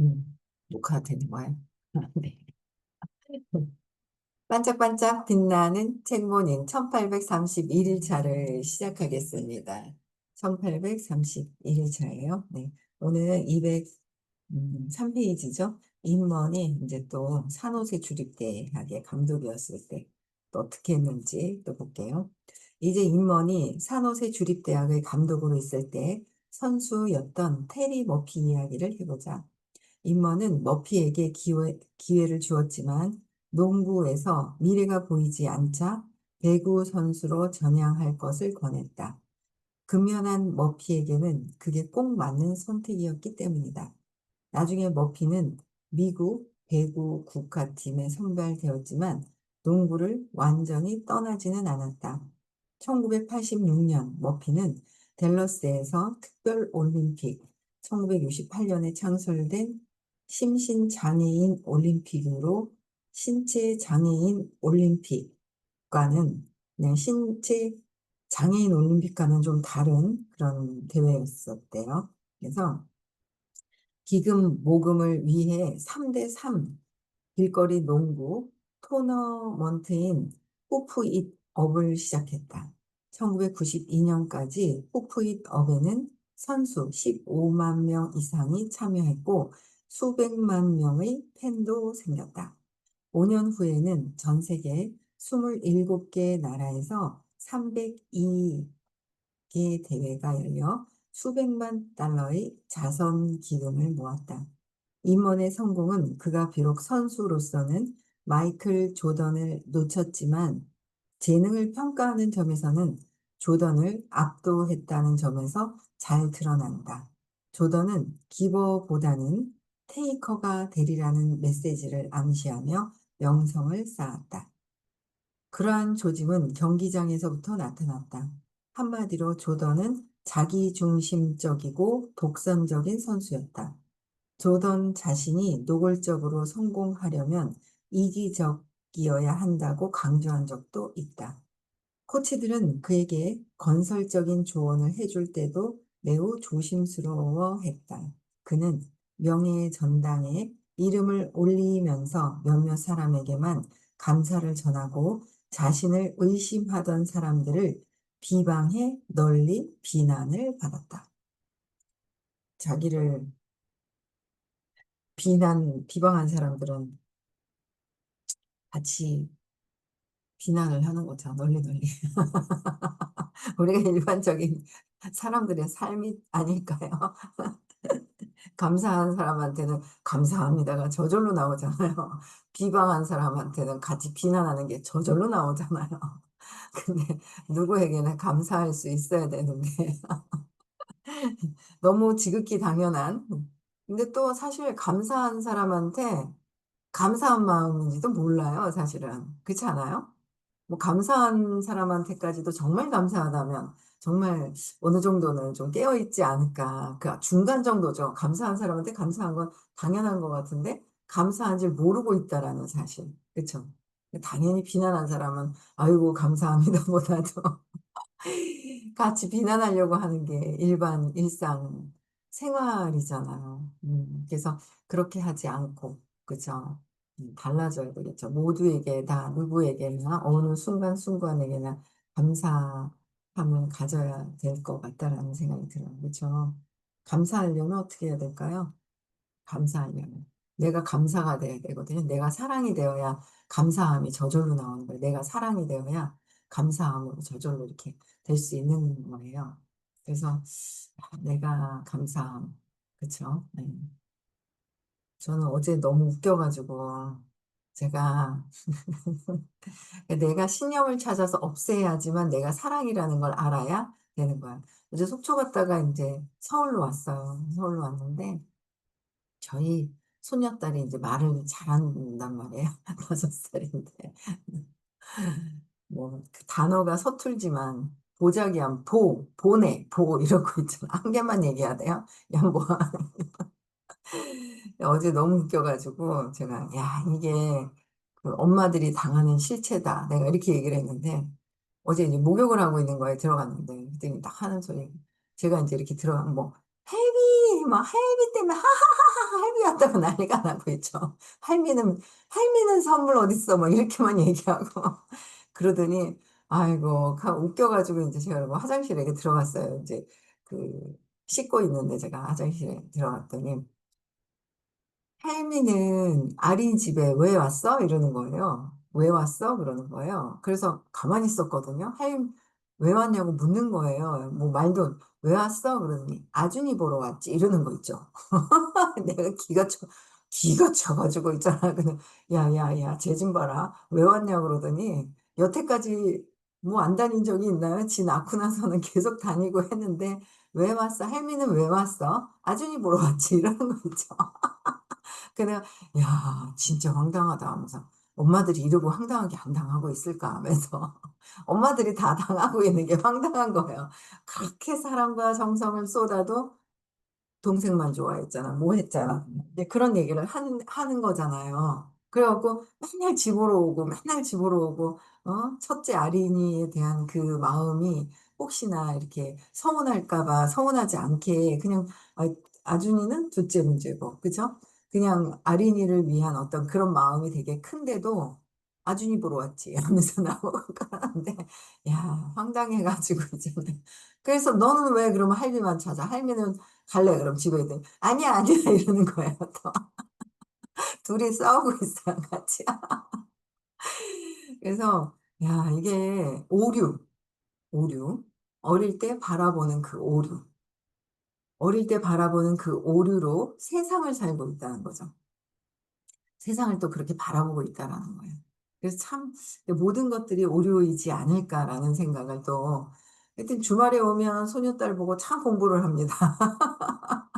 음, 녹화 되는 거예요? 네. 반짝반짝 빛나는 책모닝 1831일차를 시작하겠습니다. 1831일차예요. 네. 오늘 203페이지죠. 임원이 이제 또 산호세 주립대학의 감독이었을 때 또 어떻게 했는지 또 볼게요. 이제 임원이 산호세 주립대학의 감독으로 있을 때 선수였던 테리 머피 이야기를 해보자. 임원은 머피에게 기회, 기회를 주었지만 농구에서 미래가 보이지 않자 배구 선수로 전향할 것을 권했다. 근면한 머피에게는 그게 꼭 맞는 선택이었기 때문이다. 나중에 머피는 미국 배구 국가팀에 선발되었지만 농구를 완전히 떠나지는 않았다. 1986년 머피는 댈러스에서 특별 올림픽 1968년에 창설된 심신장애인 올림픽으로 신체 장애인 올림픽과는 그냥 신체 장애인 올림픽과는 좀 다른 그런 대회였었대요. 그래서 기금 모금을 위해 3대3 길거리 농구 토너먼트인 푸프잇 업을 시작했다. 1992년까지 푸프잇 업에는 선수 15만 명 이상이 참여했고 수백만 명의 팬도 생겼다. 5년 후에는 전 세계 27개 나라에서 302개 대회가 열려 수백만 달러의 자선 기금을 모았다. 임원의 성공은 그가 비록 선수로서는 마이클 조던을 놓쳤지만 재능을 평가하는 점에서는 조던을 압도했다는 점에서 잘 드러난다. 조던은 기버보다는 테이커가 되리라는 메시지를 암시하며 명성을 쌓았다. 그러한 조짐은 경기장에서부터 나타났다. 한마디로 조던은 자기중심적이고 독선적인 선수였다. 조던 자신이 노골적으로 성공하려면 이기적이어야 한다고 강조한 적도 있다. 코치들은 그에게 건설적인 조언을 해줄 때도 매우 조심스러워했다. 그는 명예의 전당에 이름을 올리면서 몇몇 사람에게만 감사를 전하고 자신을 의심하던 사람들을 비방해 널리 비난을 받았다. 자기를 비난, 비방한 사람들은 같이 비난을 하는 거죠. 널리 널리. 우리가 일반적인 사람들의 삶이 아닐까요? 감사한 사람한테는 감사합니다가 저절로 나오잖아요. 비방한 사람한테는 같이 비난하는 게 저절로 나오잖아요. 근데 누구에게나 감사할 수 있어야 되는데 너무 지극히 당연한 근데 또 사실 감사한 사람한테 감사한 마음인지도 몰라요, 사실은. 그렇지 않아요? 뭐 감사한 사람한테까지도 정말 감사하다면 정말 어느 정도는 좀 깨어있지 않을까. 그 중간 정도죠. 감사한 사람한테 감사한 건 당연한 것 같은데 감사한 줄 모르고 있다라는 사실. 그렇죠? 당연히 비난한 사람은 아이고 감사합니다 보다도 같이 비난하려고 하는 게 일반 일상 생활이잖아요. 음, 그래서 그렇게 하지 않고 그죠? 음, 달라져야 되겠죠. 모두에게 다 누구에게나 어느 순간순간에게나 감사함을 가져야 될 것 같다라는 생각이 들어요. 그렇죠? 감사하려면 어떻게 해야 될까요? 감사하려면 내가 감사가 돼야 되거든요. 내가 사랑이 되어야 감사함이 저절로 나오는 거예요. 내가 사랑이 되어야 감사함으로 저절로 이렇게 될 수 있는 거예요. 그래서 내가 감사함, 그렇죠? 네. 저는 어제 너무 웃겨가지고 제가 내가 신념을 찾아서 없애야지만 내가 사랑이라는 걸 알아야 되는 거야. 어제 속초 갔다가 이제 서울로 왔어요. 서울로 왔는데 저희 손녀딸이 이제 말을 잘한단 말이에요. 다섯 살인데 뭐 그 단어가 서툴지만 보자기한 보, 보내, 보 이러고 있잖아. 한 개만 얘기해야 돼요. 야, 뭐 어제 너무 웃겨가지고 제가 야 이게 그 엄마들이 당하는 실체다. 내가 이렇게 얘기를 했는데 어제 이제 목욕을 하고 있는 거에 들어갔는데 그랬더니 딱 하는 소리 제가 이제 이렇게 들어가면 뭐 할미, 막 할미 때문에 하하하하 할미 왔다고 난리가 나고 있죠. 할미는, 할미는 선물 어딨어? 막 이렇게만 얘기하고. 그러더니, 아이고, 가- 웃겨가지고 이제 제가 뭐 화장실에 들어갔어요. 이제 그, 씻고 있는데 제가 화장실에 들어갔더니, 할미는 아린 집에 왜 왔어? 이러는 거예요. 왜 왔어? 그러는 거예요. 그래서 가만히 있었거든요. 할, 왜 왔냐고 묻는 거예요. 뭐 말도 왜 왔어? 그러더니 아준이 보러 왔지. 이러는 거 있죠. 내가 기가 쳐, 기가 쳐가지고 있잖아. 그냥 야, 야, 야, 쟤 좀 봐라. 왜 왔냐 그러더니 여태까지 뭐 안 다닌 적이 있나요? 지 낳고 나서는 계속 다니고 했는데 왜 왔어? 할미는 왜 왔어? 아준이 보러 왔지. 이러는 거 있죠. 그냥 야 진짜 황당하다 하면서 엄마들이 이러고 황당하게 안 당하고 있을까 하면서 엄마들이 다 당하고 있는 게 황당한 거예요. 그렇게 사랑과 정성을 쏟아도 동생만 좋아했잖아. 뭐 했잖아. 이제 그런 얘기를 하는, 하는 거잖아요. 그래갖고 맨날 집으로 오고 맨날 집으로 오고 어? 첫째 아린이에 대한 그 마음이 혹시나 이렇게 서운할까 봐 서운하지 않게 그냥 아, 아준이는 둘째 문제고 그죠? 그냥 아린이를 위한 어떤 그런 마음이 되게 큰데도 아준이 보러 왔지 하면서 나오고 그러는데 야 황당해가지고 이제는. 그래서 너는 왜 그러면 할미만 찾아? 할미는 갈래 그럼 집에 있더니 아니야 아니야. 이러는 거예요 또. 둘이 싸우고 있어요 같이. 그래서 야 이게 오류 오류. 어릴 때 바라보는 그 오류 어릴 때 바라보는 그 오류로 세상을 살고 있다는 거죠 세상을 또 그렇게 바라보고 있다라는 거예요 그래서 참 모든 것들이 오류이지 않을까라는 생각을 또 하여튼 주말에 오면 소녀딸 보고 참 공부를 합니다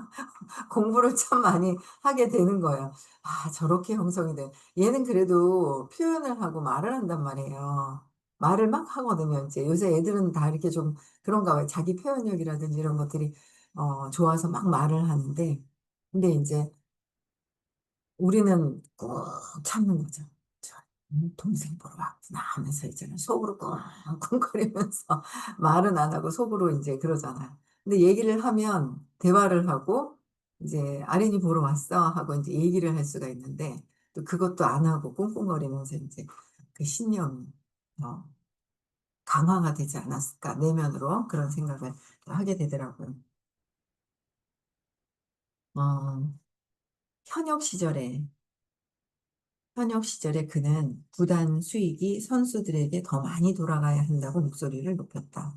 공부를 참 많이 하게 되는 거예요. 아, 저렇게 형성이 돼. 얘는 그래도 표현을 하고 말을 한단 말이에요. 말을 막 하거든요. 이제 요새 애들은 다 이렇게 좀 그런가 봐요. 자기 표현력이라든지 이런 것들이 어, 좋아서 막 말을 하는데, 근데 이제 우리는 꾹 참는 거죠. 동생 보러 왔구나 하면서 있잖아요. 속으로 끙끙거리면서 말은 안 하고 속으로 이제 그러잖아요. 근데 얘기를 하면 대화를 하고 이제 아린이 보러 왔어 하고 이제 얘기를 할 수가 있는데 또 그것도 안 하고 꿍꿍거리면서 이제 그 신념이 어, 강화가 되지 않았을까 내면으로 그런 생각을 하게 되더라고요. 어, 현역 시절에 현역 시절에 그는 구단 수익이 선수들에게 더 많이 돌아가야 한다고 목소리를 높였다.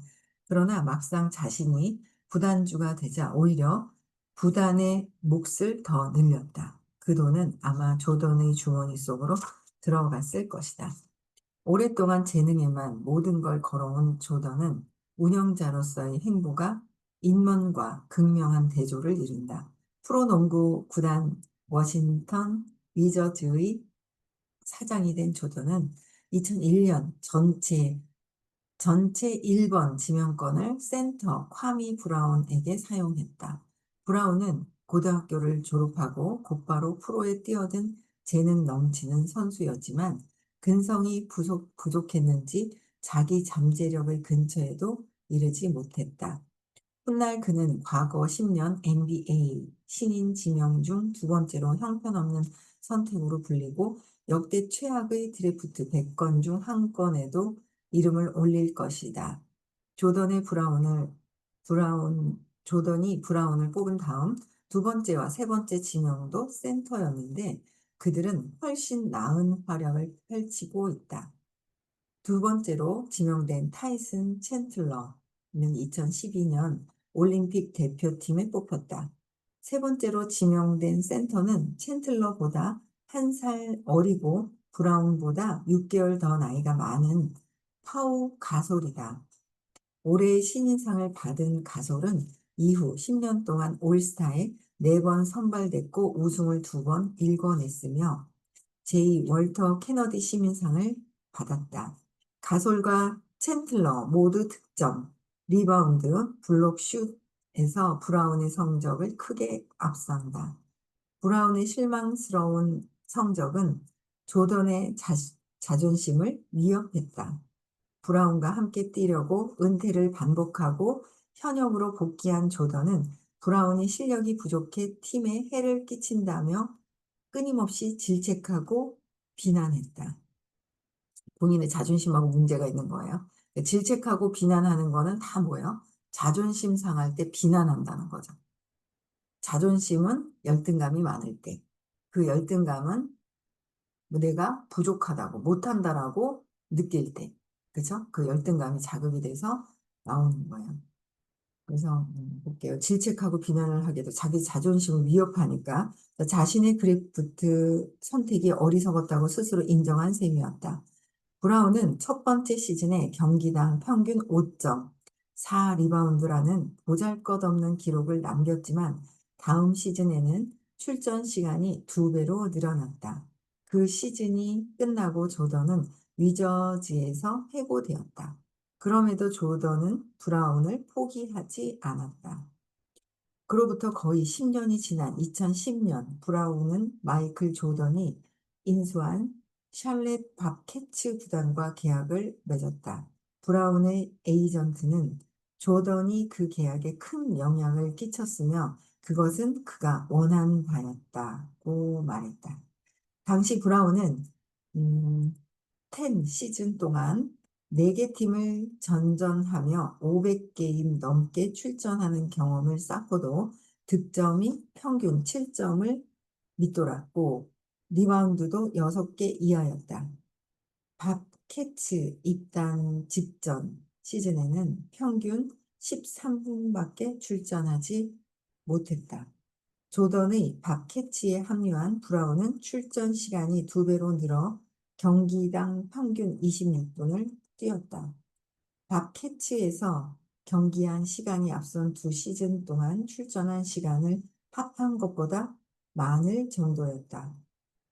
그러나 막상 자신이 구단주가 되자 오히려 구단의 몫을 더 늘렸다. 그 돈은 아마 조던의 주머니 속으로 들어갔을 것이다. 오랫동안 재능에만 모든 걸 걸어온 조던은 운영자로서의 행보가 인먼과 극명한 대조를 이룬다. 프로농구 구단 워싱턴 위저즈의 사장이 된 조던은 2001년 전체 전체 1번 지명권을 센터 콰미 브라운에게 사용했다. 브라운은 고등학교를 졸업하고 곧바로 프로에 뛰어든 재능 넘치는 선수였지만 근성이 부족, 부족했는지 자기 잠재력의 근처에도 이르지 못했다. 훗날 그는 과거 10년 NBA 신인 지명 중 두 번째로 형편없는 선택으로 불리고 역대 최악의 드래프트 100건 중 한 건에도 이름을 올릴 것이다. 조던의 브라운을 브라운 조던이 브라운을 뽑은 다음 두 번째와 세 번째 지명도 센터였는데 그들은 훨씬 나은 활약을 펼치고 있다. 두 번째로 지명된 타이슨 챈틀러는 2012년 올림픽 대표팀에 뽑혔다. 세 번째로 지명된 센터는 챈틀러보다 한 살 어리고 브라운보다 6개월 더 나이가 많은 파우 가솔이다. 올해의 신인상을 받은 가솔은 이후 10년 동안 올스타에 4번 선발됐고 우승을 2번 일궈냈으며 제2 월터 케너디 시민상을 받았다. 가솔과 챈틀러 모두 득점, 리바운드, 블록 슛 에서 브라운의 성적을 크게 앞선다. 브라운의 실망스러운 성적은 조던의 자, 자존심을 위협했다. 브라운과 함께 뛰려고 은퇴를 반복하고 현역으로 복귀한 조던은 브라운이 실력이 부족해 팀에 해를 끼친다며 끊임없이 질책하고 비난했다. 본인의 자존심하고 문제가 있는 거예요. 질책하고 비난하는 거는 다 뭐예요? 자존심 상할 때 비난한다는 거죠. 자존심은 열등감이 많을 때, 그 열등감은 뭐 내가 부족하다고, 못한다라고 느낄 때, 그죠? 그 열등감이 자극이 돼서 나오는 거예요. 그래서 음, 볼게요. 질책하고 비난을 하게도 자기 자존심을 위협하니까 자신의 그래프트 선택이 어리석었다고 스스로 인정한 셈이었다. 브라운은 첫 번째 시즌에 경기당 평균 5점, 4리바운드라는 보잘것없는 기록을 남겼지만 다음 시즌에는 출전 시간이 두 배로 늘어났다. 그 시즌이 끝나고 조던은 위저지에서 해고되었다. 그럼에도 조던은 브라운을 포기하지 않았다. 그로부터 거의 10년이 지난 2010년 브라운은 마이클 조던이 인수한 샬렛 밥캐츠 구단과 계약을 맺었다. 브라운의 에이전트는 조던이 그 계약에 큰 영향을 끼쳤으며 그것은 그가 원한 바였다고 말했다. 당시 브라운은 음, 10 시즌 동안 4개 팀을 전전하며 500게임 넘게 출전하는 경험을 쌓고도 득점이 평균 7점을 밑돌았고 리바운드도 6개 이하였다. 밥 캐츠 입단 직전 시즌에는 평균 13분밖에 출전하지 못했다. 조던의 밥 캐치에 합류한 브라운은 출전 시간이 두 배로 늘어 경기당 평균 26분을 뛰었다. 밥 캐치에서 경기한 시간이 앞선 두 시즌 동안 출전한 시간을 합한 것보다 많을 정도였다.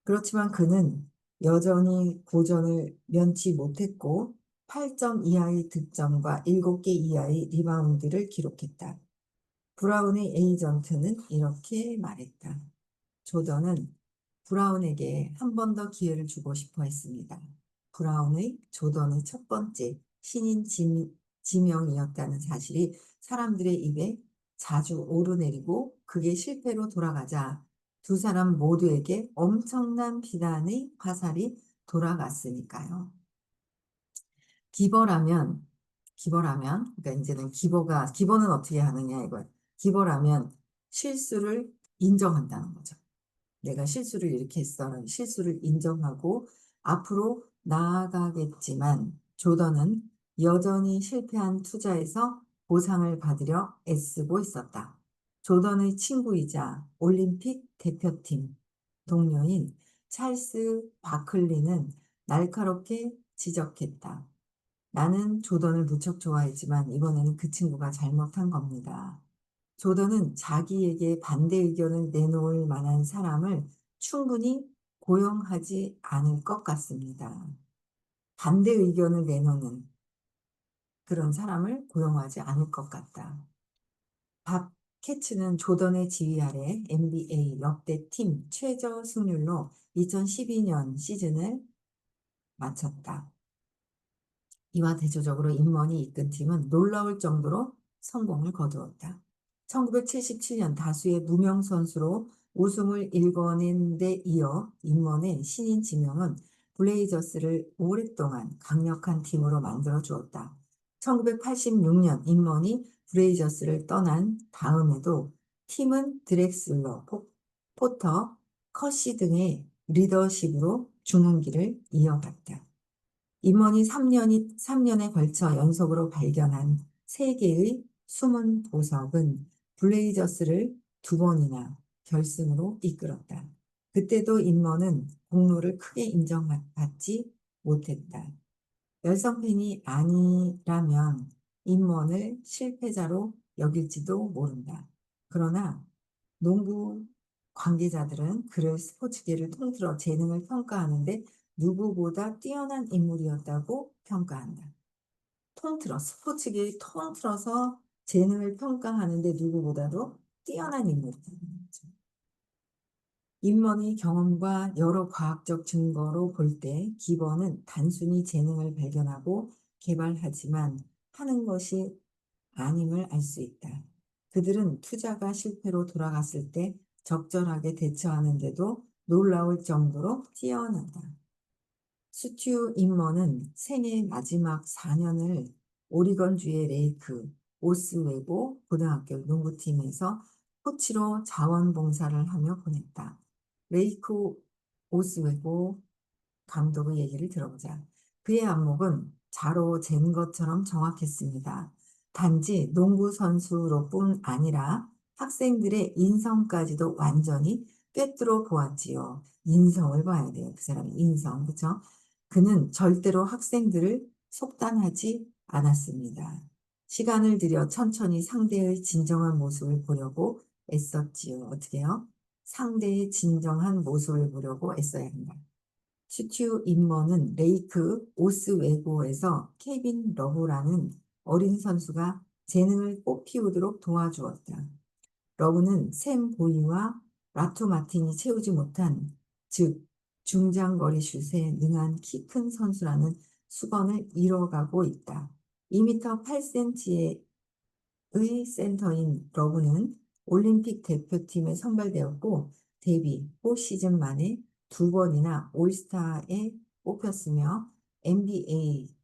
그렇지만 그는 여전히 고전을 면치 못했고 8점 이하의 득점과 7개 이하의 리바운드를 기록했다. 브라운의 에이전트는 이렇게 말했다. 조던은 브라운에게 한 번 더 기회를 주고 싶어 했습니다. 브라운의 조던의 첫 번째 신인 지명이었다는 사실이 사람들의 입에 자주 오르내리고 그게 실패로 돌아가자 두 사람 모두에게 엄청난 비난의 화살이 돌아갔으니까요. 기버라면 기버라면 그러니까 이제는 기버가 기버는 어떻게 하느냐 이거 기버라면 실수를 인정한다는 거죠. 내가 실수를 이렇게 했어. 실수를 인정하고 앞으로 나아가겠지만 조던은 여전히 실패한 투자에서 보상을 받으려 애쓰고 있었다. 조던의 친구이자 올림픽 대표팀 동료인 찰스 바클리는 날카롭게 지적했다. 나는 조던을 무척 좋아했지만 이번에는 그 친구가 잘못한 겁니다. 조던은 자기에게 반대 의견을 내놓을 만한 사람을 충분히 고용하지 않을 것 같습니다. 반대 의견을 내놓는 그런 사람을 고용하지 않을 것 같다. 밥 캐츠는 조던의 지휘 아래 NBA 역대 팀 최저 승률로 2012년 시즌을 마쳤다. 이와 대조적으로 임원이 이끈 팀은 놀라울 정도로 성공을 거두었다. 1977년 다수의 무명 선수로 우승을 일궈낸 데 이어 임원의 신인 지명은 블레이저스를 오랫동안 강력한 팀으로 만들어 주었다. 1986년 임원이 브레이저스를 떠난 다음에도 팀은 드렉슬러, 포터, 커시 등의 리더십으로 중흥기를 이어갔다. 임원이 3년이, 3년에 걸쳐 연속으로 발견한 세 개의 숨은 보석은 블레이저스를 두 번이나 결승으로 이끌었다. 그때도 임원은 공로를 크게 인정받지 못했다. 열성팬이 아니라면 임원을 실패자로 여길지도 모른다. 그러나 농구 관계자들은 그를 스포츠계를 통틀어 재능을 평가하는데 누구보다 뛰어난 인물이었다고 평가한다. 통틀어 스포츠계를 통틀어서 재능을 평가하는데 누구보다도 뛰어난 인물이다. 인먼의 경험과 여러 과학적 증거로 볼 때 기본은 단순히 재능을 발견하고 개발하지만 하는 것이 아님을 알 수 있다. 그들은 투자가 실패로 돌아갔을 때 적절하게 대처하는데도 놀라울 정도로 뛰어나다. 스튜 인먼은 생애 마지막 4년을 오리건주의 레이크 오스웨고 고등학교 농구팀에서 코치로 자원봉사를 하며 보냈다. 레이크 오스웨고 감독의 얘기를 들어보자. 그의 안목은 자로 잰 것처럼 정확했습니다. 단지 농구 선수로뿐 아니라 학생들의 인성까지도 완전히 꿰뚫어 보았지요. 인성을 봐야 돼요. 그 사람의 인성, 그렇죠? 그는 절대로 학생들을 속단하지 않았습니다. 시간을 들여 천천히 상대의 진정한 모습을 보려고 애썼지요. 어떻게요? 상대의 진정한 모습을 보려고 애써야 한다. 슈튜 임머는 레이크 오스웨고에서 케빈 러브라는 어린 선수가 재능을 꽃피우도록 도와주었다. 러브는 샘 보이와 라투 마틴이 채우지 못한 즉 중장거리 슛에 능한 키 큰 선수라는 수건을 이뤄가고 있다. 2m 8cm의 센터인 러브는 올림픽 대표팀에 선발되었고 데뷔 5시즌 만에 두 번이나 올스타에 뽑혔으며 NBA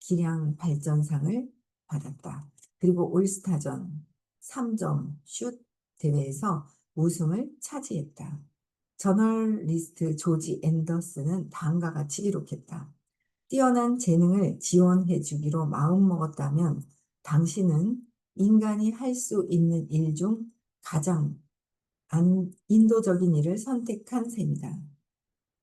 기량 발전상을 받았다. 그리고 올스타전 3점 슛 대회에서 우승을 차지했다. 저널리스트 조지 앤더슨은 다음과 같이 기록했다. 뛰어난 재능을 지원해 주기로 마음먹었다면 당신은 인간이 할 수 있는 일 중 가장 인도적인 일을 선택한 셈이다.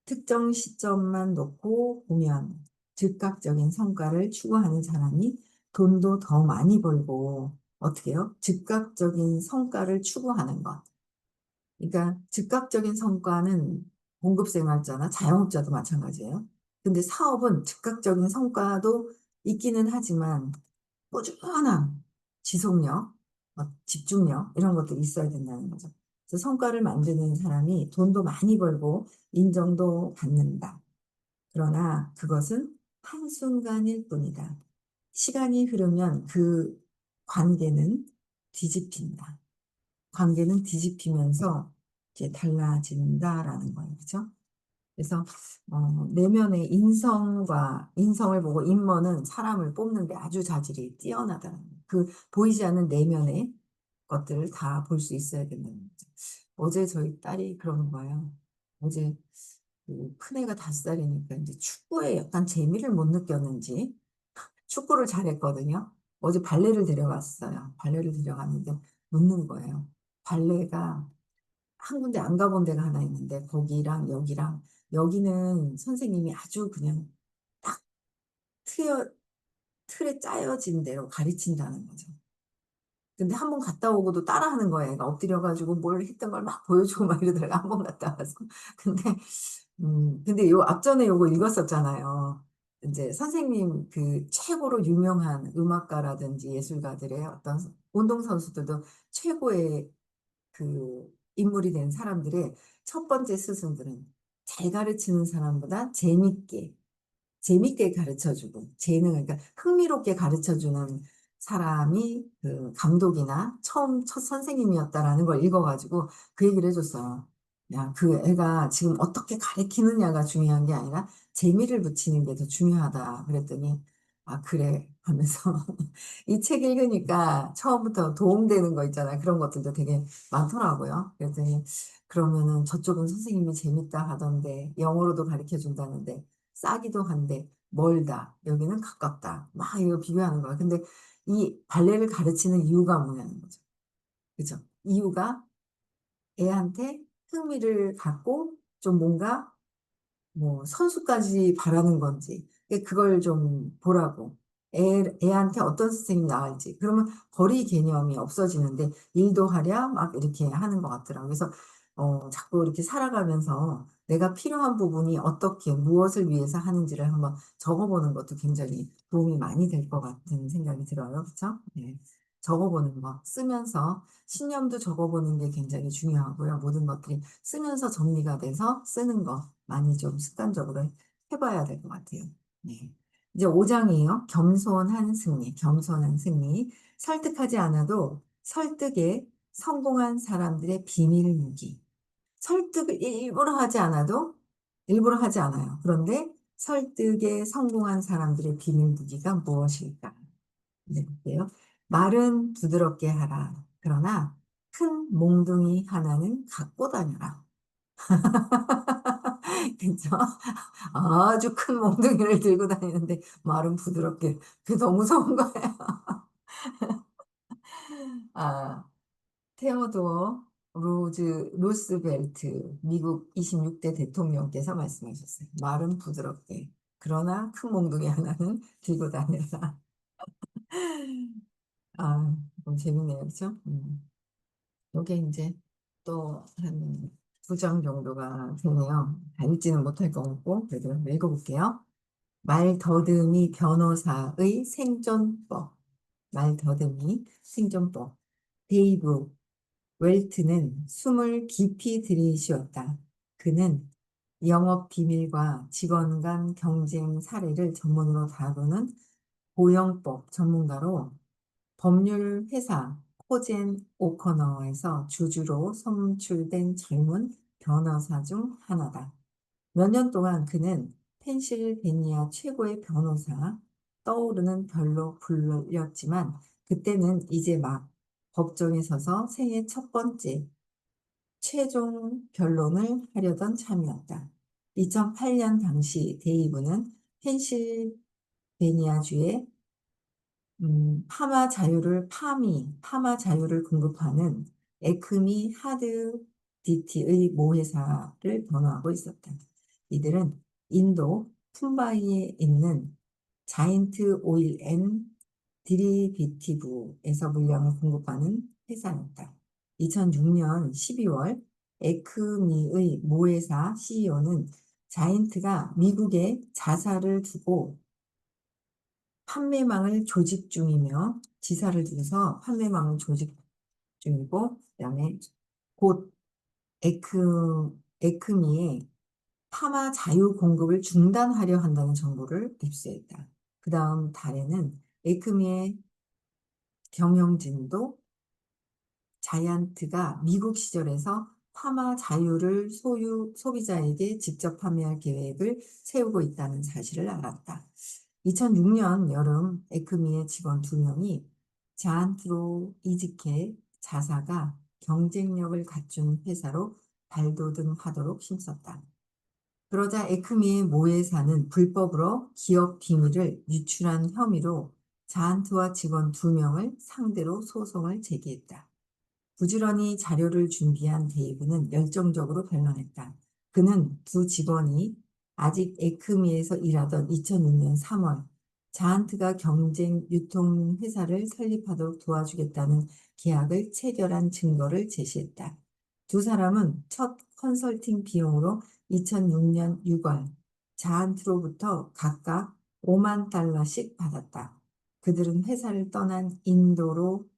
특정 시점만 놓고 보면 즉각적인 성과를 추구하는 사람이 돈도 더 많이 벌고 어떻게 해요? 즉각적인 성과를 추구하는 것. 그러니까 즉각적인 성과는 공급생활자나 자영업자도 마찬가지예요. 근데 사업은 즉각적인 성과도 있기는 하지만 꾸준한 지속력, 어, 집중력 이런 것도 있어야 된다는 거죠. 그래서 성과를 만드는 사람이 돈도 많이 벌고 인정도 받는다. 그러나 그것은 한순간일 뿐이다. 시간이 흐르면 그 관계는 뒤집힌다. 관계는 뒤집히면서 이제 달라진다라는 거예요. 그죠? 그래서 어, 내면의 인성과 인성을 보고 인머는 사람을 뽑는데 아주 자질이 뛰어나다는 거예요. 그 보이지 않는 내면의 것들을 다 볼 수 있어야 된다는 거죠. 어제 저희 딸이 그러는 거예요. 어제 그 큰애가 다섯 살이니까 이제 축구에 약간 재미를 못 느꼈는지 축구를 잘했거든요. 어제 발레를 데려갔어요. 발레를 데려갔는데 묻는 거예요. 발레가 한 군데 안 가본 데가 하나 있는데 거기랑 여기랑 여기는 선생님이 아주 그냥 딱 틀어, 틀에 짜여진 대로 가르친다는 거죠. 근데 한 번 갔다 오고도 따라하는 거예요. 애가 엎드려가지고 뭘 했던 걸 막 보여주고 막 이러더라고. 한번 갔다 와서. 근데, 음, 근데 요 앞전에 요거 읽었었잖아요. 이제 선생님 그 최고로 유명한 음악가라든지 예술가들의 어떤 운동선수들도 최고의 그 인물이 된 사람들의 첫 번째 스승들은 잘 가르치는 사람보다 재밌게, 재밌게 가르쳐주고, 재능을, 그러니까 흥미롭게 가르쳐주는 사람이 그 감독이나 처음 첫 선생님이었다라는 걸 읽어가지고 그 얘기를 해줬어요. 야, 그 애가 지금 어떻게 가르치느냐가 중요한 게 아니라 재미를 붙이는 게 더 중요하다. 그랬더니, 아, 그래. 하면서 이 책 읽으니까 처음부터 도움되는 거 있잖아요. 그런 것들도 되게 많더라고요. 그랬더니, 그러면은 저쪽은 선생님이 재밌다 하던데, 영어로도 가르쳐 준다는데, 싸기도 한데, 멀다. 여기는 가깝다. 막 이거 비교하는 거야. 근데 이 발레를 가르치는 이유가 뭐냐는 거죠. 그죠? 이유가 애한테 흥미를 갖고 좀 뭔가 뭐 선수까지 바라는 건지 그걸 좀 보라고 애, 애한테 어떤 선생님이 나을지 그러면 거리 개념이 없어지는데 일도 하랴 막 이렇게 하는 것 같더라고요. 그래서 어, 자꾸 이렇게 살아가면서 내가 필요한 부분이 어떻게 무엇을 위해서 하는지를 한번 적어보는 것도 굉장히 도움이 많이 될 것 같은 생각이 들어요. 그렇죠? 네. 적어보는 거, 쓰면서 신념도 적어보는 게 굉장히 중요하고요. 모든 것들이 쓰면서 정리가 돼서 쓰는 거 많이 좀 습관적으로 해봐야 될 것 같아요. 네. 이제 5장이에요. 겸손한 승리, 겸손한 승리. 설득하지 않아도 설득에 성공한 사람들의 비밀 무기. 설득을 일부러 하지 않아도 일부러 하지 않아요. 그런데 설득에 성공한 사람들의 비밀 무기가 무엇일까? 네, 볼게요. 말은 부드럽게 하라. 그러나 큰 몽둥이 하나는 갖고 다녀라. 그죠? 아주 큰 몽둥이를 들고 다니는데 말은 부드럽게. 그게 더 무서운 거예요. 아, 테오도어 로즈 로스벨트 미국 26대 대통령께서 말씀하셨어요. 말은 부드럽게. 그러나 큰 몽둥이 하나는 들고 다녀라. 아, 너무 재밌네요. 그렇죠? 음. 요게 이제 또 하는 부정 정도가 되네요. 알지는 못할 것 같고 그래도 한번 읽어볼게요. 말더듬이 변호사의 생존법 말더듬이 생존법 데이브 웰트는 숨을 깊이 들이쉬었다. 그는 영업 비밀과 직원 간 경쟁 사례를 전문으로 다루는 고용법 전문가로 법률 회사 코젠 오커너에서 주주로 선출된 젊은 변호사 중 하나다. 몇 년 동안 그는 펜실베니아 최고의 변호사 떠오르는 별로 불렸지만 그때는 이제 막 법정에 서서 생애 첫 번째 최종 변론을 하려던 참이었다. 2008년 당시 데이브는 펜실베니아주의 음, 파마 자유를 파미, 파마 자유를 공급하는 에크미 하드 디티의 모회사를 변호하고 있었다. 이들은 인도 푼바이에 있는 자인트 오일 앤 디리비티브에서 물량을 공급하는 회사였다. 2006년 12월 에크미의 모회사 CEO는 자인트가 미국에 자사를 두고 판매망을 조직 중이며 지사를 두고서 판매망을 조직 중이고 그다음에 곧 에크 에크미에 파마 자유 공급을 중단하려 한다는 정보를 입수했다. 그 다음 달에는 에크미의 경영진도 자이언트가 미국 시절에서 파마 자유를 소유 소비자에게 직접 판매할 계획을 세우고 있다는 사실을 알았다. 2006년 여름 에크미의 직원 두 명이 자안트로 이직해 자사가 경쟁력을 갖춘 회사로 발돋움하도록 힘썼다. 그러자 에크미의 모회사는 불법으로 기업 비밀을 유출한 혐의로 자안트와 직원 두 명을 상대로 소송을 제기했다. 부지런히 자료를 준비한 데이브는 열정적으로 변론했다. 그는 두 직원이 아직 에크미에서 일하던 2006년 3월 자한트가 경쟁 유통 회사를 설립하도록 도와주겠다는 계약을 체결한 증거를 제시했다. 두 사람은 첫 컨설팅 비용으로 2006년 6월 자한트로부터 각각 5만 달러씩 받았다. 그들은 회사를 떠난 인도로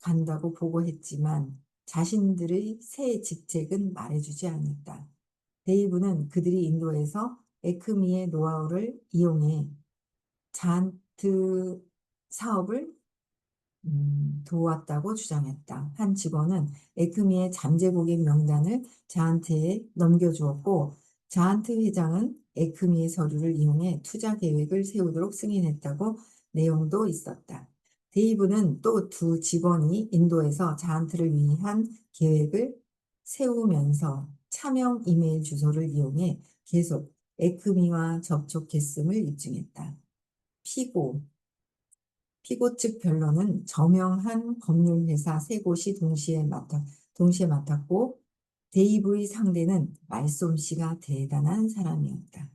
간다고 보고했지만 자신들의 새 직책은 말해주지 않았다. 데이브는 그들이 인도에서 에크미의 노하우를 이용해 잔트 사업을 음, 도왔다고 주장했다. 한 직원은 에크미의 잠재 고객 명단을 자한테에 넘겨주었고 자한트 회장은 에크미의 서류를 이용해 투자 계획을 세우도록 승인했다고 내용도 있었다. 데이브는 또 두 직원이 인도에서 자한트를 위한 계획을 세우면서 차명 이메일 주소를 이용해 계속 에크미와 접촉했음을 입증했다. 피고 피고 측 변론은 저명한 법률회사 세 곳이 동시에 맡아, 동시에 맡았고 데이브의 상대는 말솜씨가 대단한 사람이었다.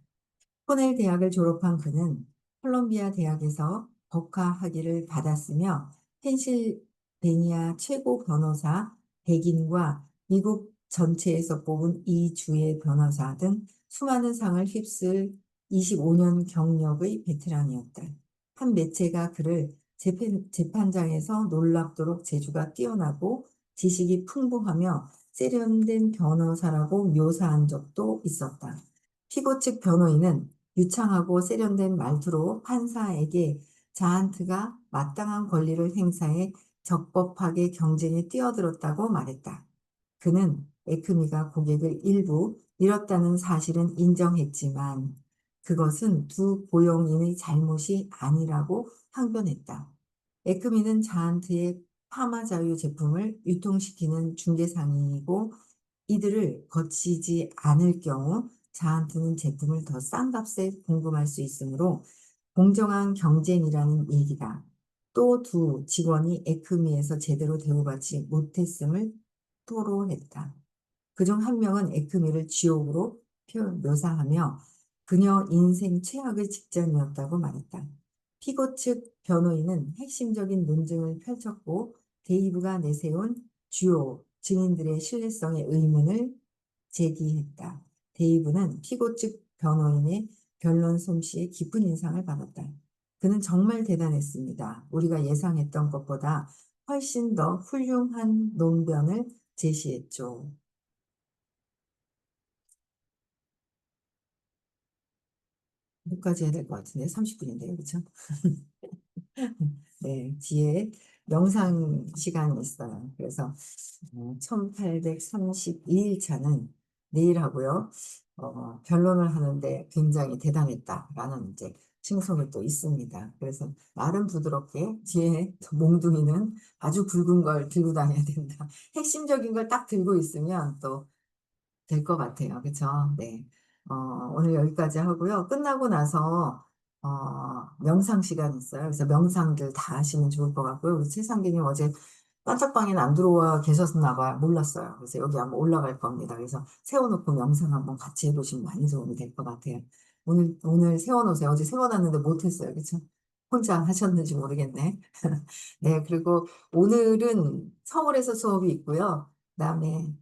코넬 대학을 졸업한 그는 콜롬비아 대학에서 법과 학위를 받았으며 펜실베니아 최고 변호사 백인과 미국 전체에서 뽑은 이 주의 변호사 등 수많은 상을 휩쓸 25년 경력의 베테랑이었다. 한 매체가 그를 재판, 재판 장에서 놀랍도록 재주가 뛰어나고 지식이 풍부하며 세련된 변호사라고 묘사한 적도 있었다. 피고 측 변호인은 유창하고 세련된 말투로 판사에게 자한트가 마땅한 권리를 행사해 적법하게 경쟁에 뛰어들었다고 말했다. 그는 에크미가 고객을 일부 잃었다는 사실은 인정했지만 그것은 두 고용인의 잘못이 아니라고 항변했다. 에크미는 자한트의 파마 자유 제품을 유통시키는 중개상이고 이들을 거치지 않을 경우 자한테는 제품을 더 싼 값에 공급할 수 있으므로 공정한 경쟁이라는 얘기다. 또 두 직원이 에크미에서 제대로 대우받지 못했음을 토로했다. 그중 한 명은 에크미를 지옥으로 표, 묘사하며 그녀 인생 최악의 직장이었다고 말했다. 피고 측 변호인은 핵심적인 논증을 펼쳤고 데이브가 내세운 주요 증인들의 신뢰성에 의문을 제기했다. 데이브는 피고 측 변호인의 변론 솜씨에 깊은 인상을 받았다. 그는 정말 대단했습니다. 우리가 예상했던 것보다 훨씬 더 훌륭한 논변을 제시했죠. 여기까지 해야 될 것 같은데 30분인데요, 그렇죠? 네, 뒤에 명상 시간이 있어요. 그래서 1832일차는 내일 하고요. 어, 변론을 하는데 굉장히 대단했다라는 이제 칭송이 또 있습니다. 그래서 말은 부드럽게 뒤에 몽둥이는 아주 굵은 걸 들고 다녀야 된다. 핵심적인 걸 딱 들고 있으면 또 될 것 같아요. 그렇죠? 네. 어, 오늘 여기까지 하고요. 끝나고 나서 어, 명상 시간 있어요. 그래서 명상들 다 하시면 좋을 것 같고요. 우리 최상기님 어제 반짝방에는 안 들어와 계셨나 봐요. 몰랐어요. 그래서 여기 한번 올라갈 겁니다. 그래서 세워놓고 명상 한번 같이 해보시면 많이 도움이 될 것 같아요. 오늘, 오늘 세워놓으세요. 어제 세워놨는데 못했어요. 그쵸? 혼자 하셨는지 모르겠네. 네, 그리고 오늘은 서울에서 수업이 있고요. 그 다음에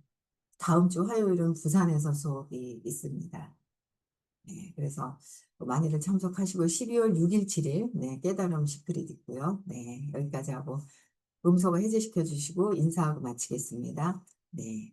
다음 주 화요일은 부산에서 수업이 있습니다. 네, 그래서 많이들 참석하시고 12월 6일, 7일 네, 깨달음 시크릿 있고요. 네, 여기까지 하고 음소거 해제시켜 주시고 인사하고 마치겠습니다. 네.